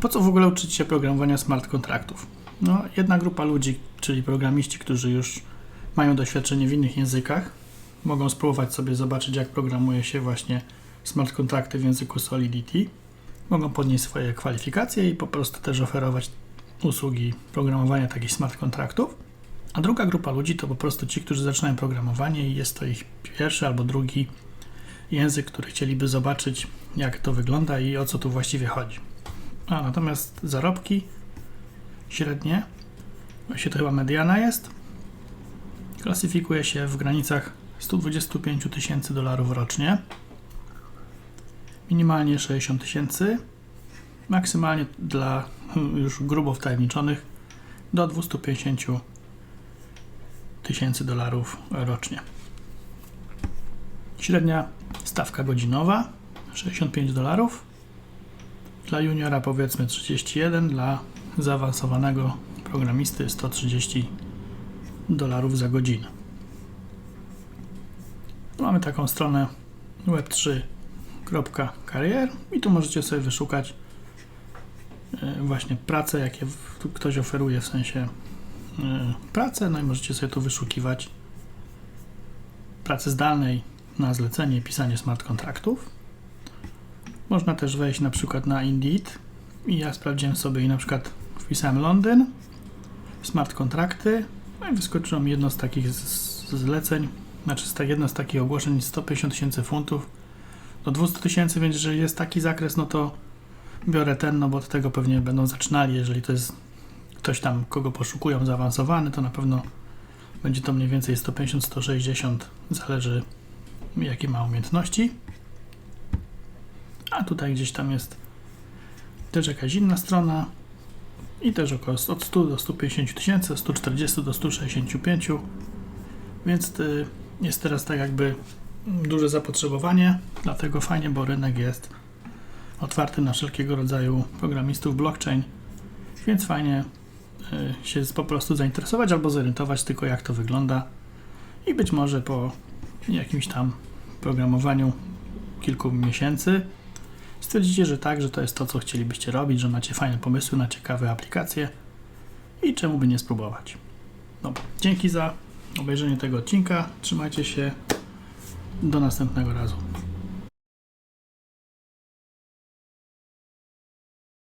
Po co w ogóle uczyć się programowania smart kontraktów? No, jedna grupa ludzi, czyli programiści, którzy już mają doświadczenie w innych językach, mogą spróbować sobie zobaczyć, jak programuje się właśnie smart kontrakty w języku Solidity. Mogą podnieść swoje kwalifikacje i po prostu też oferować usługi programowania takich smart kontraktów. A druga grupa ludzi to po prostu ci, którzy zaczynają programowanie i jest to ich pierwszy albo drugi język, który chcieliby zobaczyć, jak to wygląda i o co tu właściwie chodzi. A natomiast zarobki średnie, właśnie to chyba mediana jest, klasyfikuje się w granicach 125 tysięcy dolarów rocznie, minimalnie 60 tysięcy, maksymalnie dla już grubo wtajemniczonych do 250 tysięcy dolarów rocznie. Średnia stawka godzinowa 65 dolarów. Dla juniora powiedzmy 31, dla zaawansowanego programisty 130 dolarów za godzinę. Mamy taką stronę web3.career i tu możecie sobie wyszukać e, właśnie prace, jakie ktoś oferuje w sensie e, pracę, no i możecie sobie tu wyszukiwać pracy zdalnej na zlecenie, pisanie smart kontraktów. Można też wejść na przykład na Indeed i ja sprawdziłem sobie i na przykład wpisałem Londyn, smart kontrakty, no i wyskoczyło mi jedno z takich zleceń, znaczy jedno z takich ogłoszeń 150 tysięcy funtów do 200 tysięcy, więc jeżeli jest taki zakres, no to biorę ten, no bo od tego pewnie będą zaczynali, jeżeli to jest ktoś tam, kogo poszukują, zaawansowany, to na pewno będzie to mniej więcej 150-160, zależy jakie ma umiejętności. A tutaj gdzieś tam jest też jakaś inna strona i też około od 100 do 150 tysięcy, od 140 do 165, więc y, jest teraz tak jakby duże zapotrzebowanie, dlatego fajnie, bo rynek jest otwarty na wszelkiego rodzaju programistów blockchain, więc fajnie y, się po prostu zainteresować albo zorientować tylko jak to wygląda i być może po jakimś tam programowaniu kilku miesięcy stwierdzicie, że tak, że to jest to, co chcielibyście robić, że macie fajne pomysły na ciekawe aplikacje i czemu by nie spróbować. Dobra, dzięki za obejrzenie tego odcinka. Trzymajcie się. Do następnego razu.